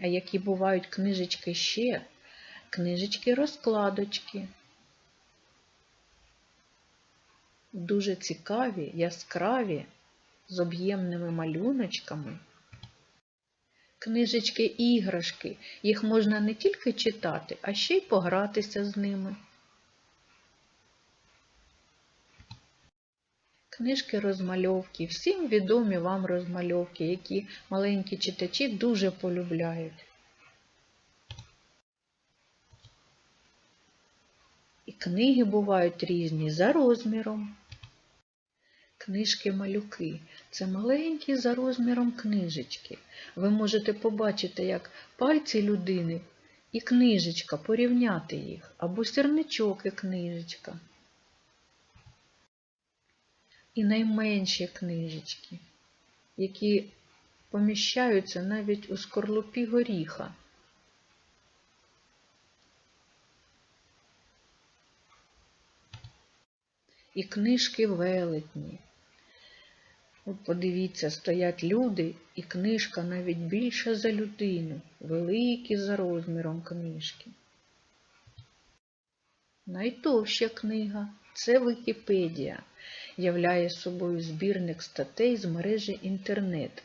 А які бувають книжечки ще? Книжечки-розкладочки. Дуже цікаві, яскраві, з об'ємними малюночками. Книжечки-іграшки. Їх можна не тільки читати, а ще й погратися з ними. Книжки розмальовки, всім відомі вам розмальовки, які маленькі читачі дуже полюбляють. І книги бувають різні за розміром. Книжки-малюки це маленькі за розміром книжечки. Ви можете побачити, як пальці людини і книжечка, порівняти їх, або сірничок і книжечка. І найменші книжечки, які поміщаються навіть у скорлупі горіха. І книжки велетні. От подивіться, стоять люди, і книжка навіть більша за людину, великі за розміром книжки. Найтовща книга це Вікіпедія, являє собою збірник статей з мережі інтернет,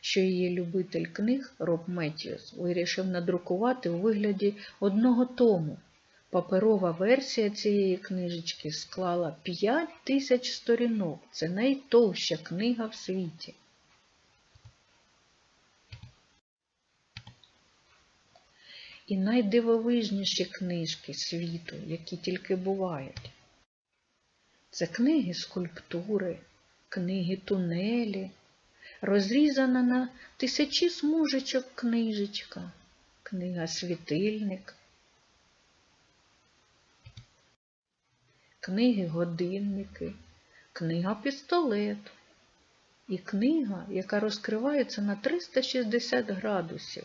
що її любитель книг Роб Меттіус вирішив надрукувати у вигляді одного тому. Паперова версія цієї книжечки склала 5 тисяч сторінок. Це найтовща книга в світі. І найдивовижніші книжки світу, які тільки бувають. Це книги скульптури, книги тунелі, розрізана на тисячі смужечок книжечка, книга світильник. книги годинники, книга пістолет і книга, яка розкривається на 360 градусів.